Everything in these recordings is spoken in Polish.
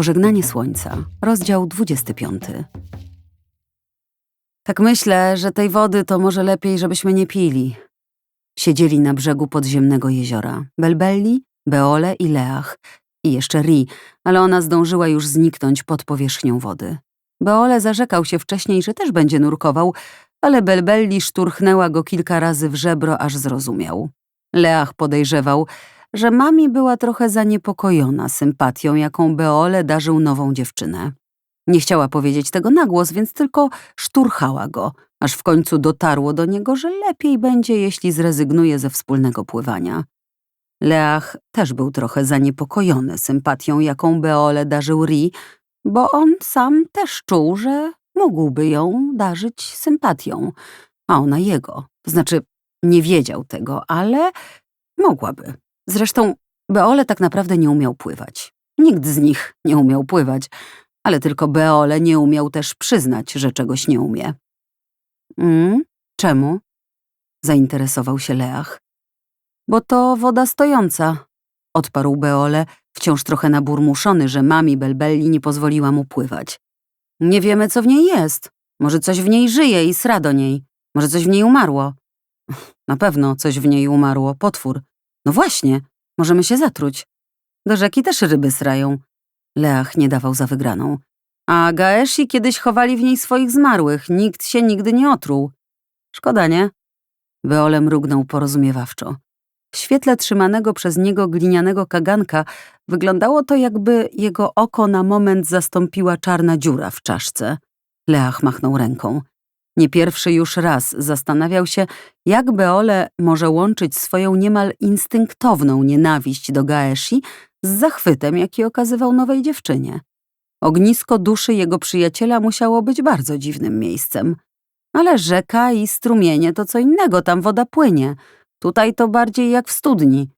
Pożegnanie słońca, rozdział 25. Tak myślę, że tej wody to może lepiej, żebyśmy nie pili. Siedzieli na brzegu podziemnego jeziora. Belbelli, Beole i Leach. I jeszcze Ri, ale ona zdążyła już zniknąć pod powierzchnią wody. Beole zarzekał się wcześniej, że też będzie nurkował, ale Belbelli szturchnęła go kilka razy w żebro, aż zrozumiał. Leach podejrzewał, że mami była trochę zaniepokojona sympatią, jaką Beole darzył nową dziewczynę. Nie chciała powiedzieć tego na głos, więc tylko szturchała go, aż w końcu dotarło do niego, że lepiej będzie, jeśli zrezygnuje ze wspólnego pływania. Leach też był trochę zaniepokojony sympatią, jaką Beole darzył Ri, bo on sam też czuł, że mógłby ją darzyć sympatią, a ona jego. Znaczy, nie wiedział tego, ale mogłaby. Zresztą Beole tak naprawdę nie umiał pływać. Nikt z nich nie umiał pływać, ale tylko Beole nie umiał też przyznać, że czegoś nie umie. Mm, czemu? Zainteresował się Leach. Bo to woda stojąca, odparł Beole, wciąż trochę naburmuszony, że mami Belbelli nie pozwoliła mu pływać. Nie wiemy, co w niej jest. Może coś w niej żyje i sra do niej. Może coś w niej umarło. Na pewno coś w niej umarło, potwór. No właśnie, możemy się zatruć. Do rzeki też ryby srają. Leach nie dawał za wygraną. A Gaeshi kiedyś chowali w niej swoich zmarłych. Nikt się nigdy nie otruł. Szkoda, nie? Beole mrugnął porozumiewawczo. W świetle trzymanego przez niego glinianego kaganka wyglądało to, jakby jego oko na moment zastąpiła czarna dziura w czaszce. Leach machnął ręką. Nie pierwszy już raz zastanawiał się, jak Beole może łączyć swoją niemal instynktowną nienawiść do Gaeshi z zachwytem, jaki okazywał nowej dziewczynie. Ognisko duszy jego przyjaciela musiało być bardzo dziwnym miejscem. Ale rzeka i strumienie to co innego, tam woda płynie. Tutaj to bardziej jak w studni.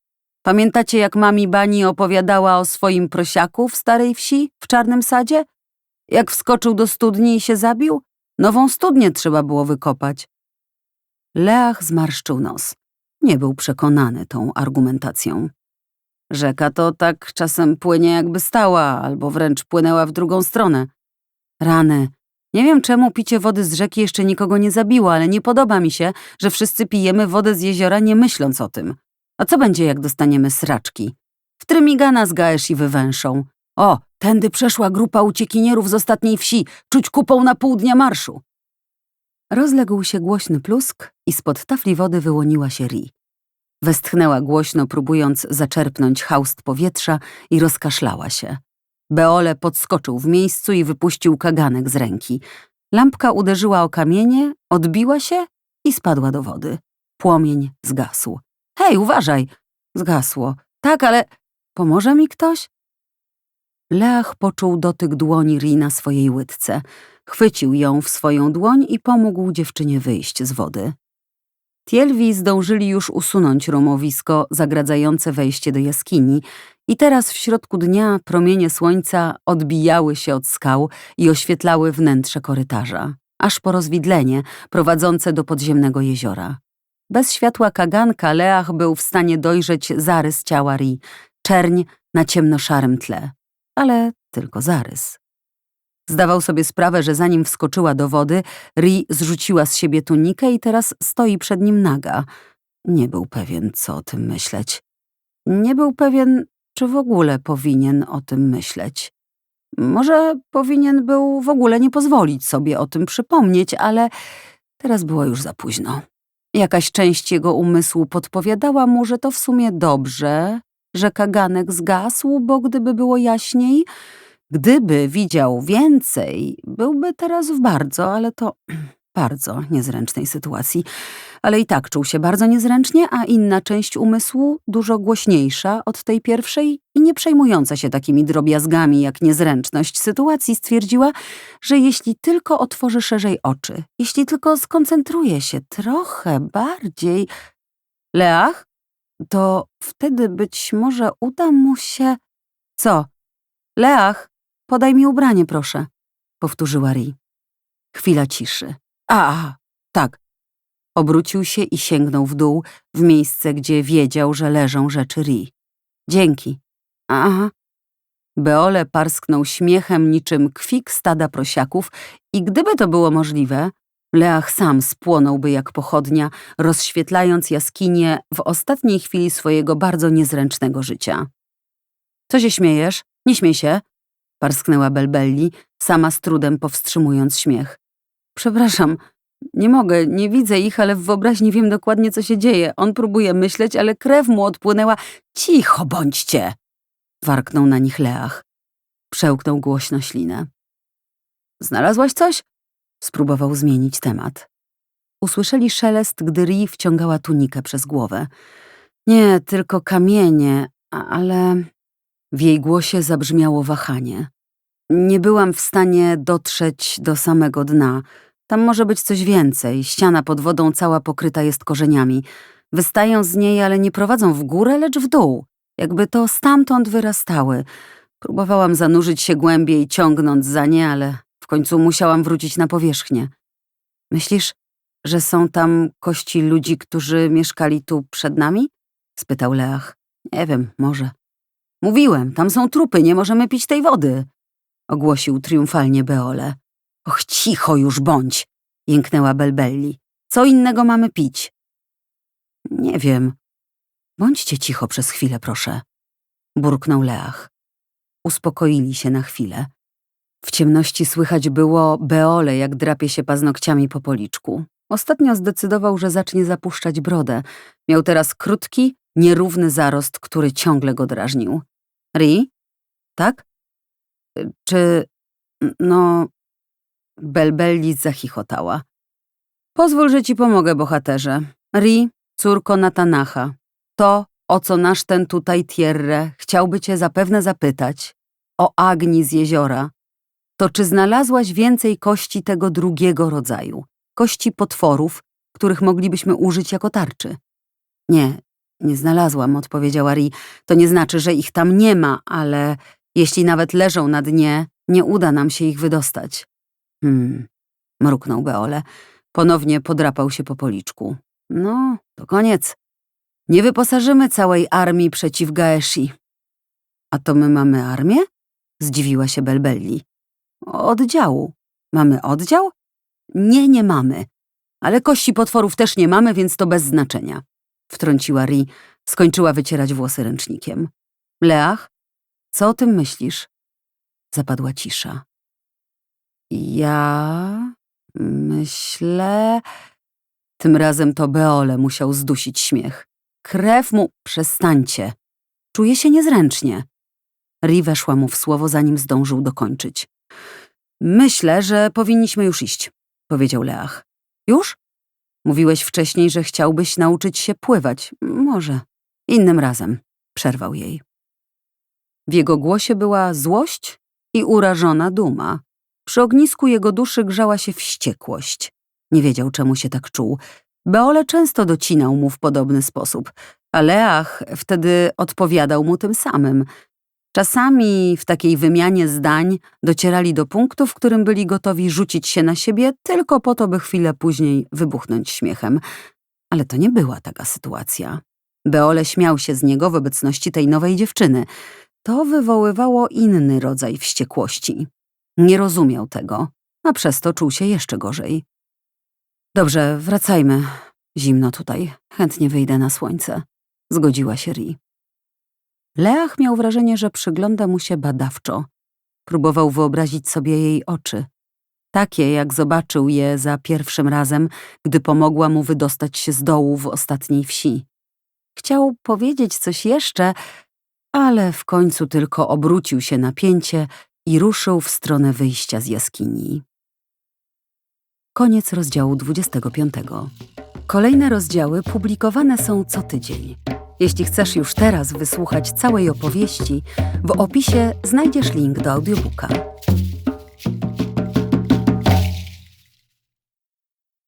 Pamiętacie, jak mami Bani opowiadała o swoim prosiaku w starej wsi, w Czarnym Sadzie? Jak wskoczył do studni i się zabił? Nową studnię trzeba było wykopać. Leach zmarszczył nos. Nie był przekonany tą argumentacją. Rzeka to tak czasem płynie jakby stała, albo wręcz płynęła w drugą stronę. Rany. Nie wiem czemu picie wody z rzeki jeszcze nikogo nie zabiło, ale nie podoba mi się, że wszyscy pijemy wodę z jeziora nie myśląc o tym. A co będzie, jak dostaniemy sraczki? W Trymigana z Gaeshi wywęszą. O, tędy przeszła grupa uciekinierów z ostatniej wsi, czuć kupą na pół dnia marszu. Rozległ się głośny plusk i spod tafli wody wyłoniła się Ri. Westchnęła głośno, próbując zaczerpnąć haust powietrza i rozkaszlała się. Beole podskoczył w miejscu i wypuścił kaganek z ręki. Lampka uderzyła o kamienie, odbiła się i spadła do wody. Płomień zgasł. Hej, uważaj! Zgasło. Tak, ale pomoże mi ktoś? Leach poczuł dotyk dłoni Ri na swojej łydce. Chwycił ją w swoją dłoń i pomógł dziewczynie wyjść z wody. Tielwi zdążyli już usunąć rumowisko zagradzające wejście do jaskini i teraz w środku dnia promienie słońca odbijały się od skał i oświetlały wnętrze korytarza, aż po rozwidlenie prowadzące do podziemnego jeziora. Bez światła kaganka Leach był w stanie dojrzeć zarys ciała Ri, czerń na ciemnoszarym tle, ale tylko zarys. Zdawał sobie sprawę, że zanim wskoczyła do wody, Ri zrzuciła z siebie tunikę i teraz stoi przed nim naga. Nie był pewien, co o tym myśleć. Nie był pewien, czy w ogóle powinien o tym myśleć. Może powinien był w ogóle nie pozwolić sobie o tym przypomnieć, ale teraz było już za późno. Jakaś część jego umysłu podpowiadała mu, że to w sumie dobrze, że kaganek zgasł, bo gdyby było jaśniej, Gdyby widział więcej, byłby teraz w bardzo, ale to bardzo niezręcznej sytuacji. Ale i tak czuł się bardzo niezręcznie, a inna część umysłu, dużo głośniejsza od tej pierwszej i nie przejmująca się takimi drobiazgami jak niezręczność sytuacji, stwierdziła, że jeśli tylko otworzy szerzej oczy, jeśli tylko skoncentruje się trochę bardziej. Leach? To wtedy być może uda mu się. Co? Leach? Podaj mi ubranie, proszę, powtórzyła Ri. Chwila ciszy. A, tak. Obrócił się i sięgnął w dół, w miejsce, gdzie wiedział, że leżą rzeczy Ri. Dzięki. Aha. Beole parsknął śmiechem niczym kwik stada prosiaków i gdyby to było możliwe, Leach sam spłonąłby jak pochodnia, rozświetlając jaskinię w ostatniej chwili swojego bardzo niezręcznego życia. Co się śmiejesz? Nie śmiej się, parsknęła Belbelli, sama z trudem powstrzymując śmiech. Przepraszam, nie mogę, nie widzę ich, ale w wyobraźni wiem dokładnie, co się dzieje. On próbuje myśleć, ale krew mu odpłynęła. Cicho bądźcie! Warknął na nich Leach. Przełknął głośno ślinę. Znalazłaś coś? Spróbował zmienić temat. Usłyszeli szelest, gdy Ri wciągała tunikę przez głowę. Nie, tylko kamienie, ale... W jej głosie zabrzmiało wahanie. Nie byłam w stanie dotrzeć do samego dna. Tam może być coś więcej. Ściana pod wodą cała pokryta jest korzeniami. Wystają z niej, ale nie prowadzą w górę, lecz w dół. Jakby to stamtąd wyrastały. Próbowałam zanurzyć się głębiej, ciągnąc za nie, ale końcu musiałam wrócić na powierzchnię. Myślisz, że są tam kości ludzi, którzy mieszkali tu przed nami? spytał Leach. Nie wiem, może. Mówiłem, tam są trupy, nie możemy pić tej wody, ogłosił triumfalnie Beole. Och, cicho już bądź, jęknęła Belbelli. Co innego mamy pić? Nie wiem. Bądźcie cicho przez chwilę, proszę, burknął Leach. Uspokoili się na chwilę. W ciemności słychać było Beole, jak drapie się paznokciami po policzku. Ostatnio zdecydował, że zacznie zapuszczać brodę. Miał teraz krótki, nierówny zarost, który ciągle go drażnił. Ri? Tak? Y, Czy... no... Belbelli zachichotała. Pozwól, że ci pomogę, bohaterze. Ri, córko Natanacha. To, o co nasz ten tutaj Tierre chciałby cię zapewne zapytać, o Agni z jeziora, to czy znalazłaś więcej kości tego drugiego rodzaju, kości potworów, których moglibyśmy użyć jako tarczy? Nie, nie znalazłam, odpowiedziała Ri. To nie znaczy, że ich tam nie ma, ale jeśli nawet leżą na dnie, nie uda nam się ich wydostać. Hmm, mruknął Beole. Ponownie podrapał się po policzku. No, to koniec. Nie wyposażymy całej armii przeciw Gaeshi. A to my mamy armię? Zdziwiła się Belbelli. Oddziału. Mamy oddział? Nie, nie mamy. Ale kości potworów też nie mamy, więc to bez znaczenia. Wtrąciła Ri, skończyła wycierać włosy ręcznikiem. Leach, co o tym myślisz? Zapadła cisza. Ja myślę... Tym razem to Beole musiał zdusić śmiech. Krew mu... Przestańcie. Czuje się niezręcznie. Ri weszła mu w słowo, zanim zdążył dokończyć. Myślę, że powinniśmy już iść, powiedział Leach. Już? Mówiłeś wcześniej, że chciałbyś nauczyć się pływać. Może. Innym razem. Przerwał jej. W jego głosie była złość i urażona duma. Przy ognisku jego duszy grzała się wściekłość. Nie wiedział, czemu się tak czuł. Beole często docinał mu w podobny sposób, a Leach wtedy odpowiadał mu tym samym. Czasami w takiej wymianie zdań docierali do punktu, w którym byli gotowi rzucić się na siebie tylko po to, by chwilę później wybuchnąć śmiechem. Ale to nie była taka sytuacja. Beole śmiał się z niego w obecności tej nowej dziewczyny. To wywoływało inny rodzaj wściekłości. Nie rozumiał tego, a przez to czuł się jeszcze gorzej. Dobrze, wracajmy. Zimno tutaj. Chętnie wyjdę na słońce. Zgodziła się Ri. Leach miał wrażenie, że przygląda mu się badawczo. Próbował wyobrazić sobie jej oczy. Takie, jak zobaczył je za pierwszym razem, gdy pomogła mu wydostać się z dołu w ostatniej wsi. Chciał powiedzieć coś jeszcze, ale w końcu tylko obrócił się na pięcie i ruszył w stronę wyjścia z jaskini. Koniec rozdziału 25. Kolejne rozdziały publikowane są co tydzień. Jeśli chcesz już teraz wysłuchać całej opowieści, w opisie znajdziesz link do audiobooka.